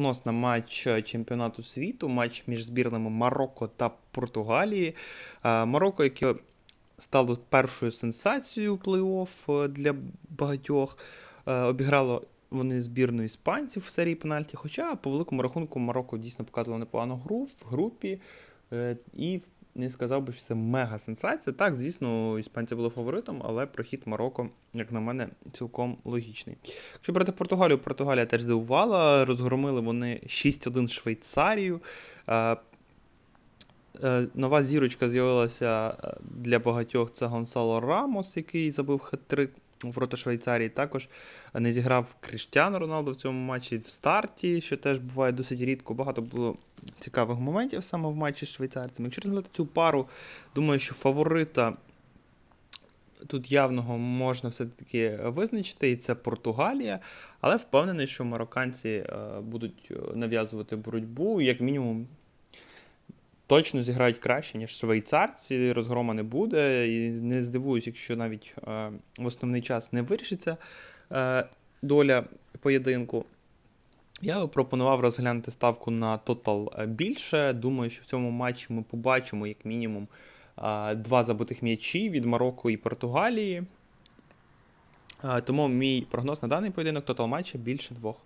прогноз на матч чемпіонату світу, матч між збірними Марокко та Португалії. Е, Марокко, яке стало першою сенсацією плей-офф е, для багатьох, е, обіграло вони збірну іспанців в серії пенальті. Хоча по великому рахунку Марокко дійсно показувало непогану гру в групі. і І не сказав би, що це мега сенсація. Так, звісно, іспанці були фаворитом, але прохід Марокко, як на мене, цілком логічний. Якщо брати Португалію, Португалія теж здивувала. Розгромили вони 6-1 Швейцарію. Е, е, Нова зірочка з'явилася е, для багатьох. Це Гонсало Рамос, який забив хет-трик у ворота Швейцарії. Також не зіграв Кріштіану Роналдо в цьому матчі в старті, що теж буває досить рідко. Багато було цікавих моментів саме в матчі з швейцарцями. Якщо розглядати цю пару, думаю, що фаворита тут явного можна все-таки визначити, і це Португалія, але впевнений, що марокканці е, будуть е, нав'язувати боротьбу, як мінімум. Точно зіграють краще, ніж швейцарці, розгрома не буде. І не здивуюсь, якщо навіть е, в основний час не вирішиться доля поєдинку. Я би пропонував розглянути ставку на тотал е, більше. Думаю, що в цьому матчі ми побачимо як мінімум е, два забитих м'ячі від Марокко і Португалії. Е, Тому мій прогноз на даний поєдинок тотал матча більше двох.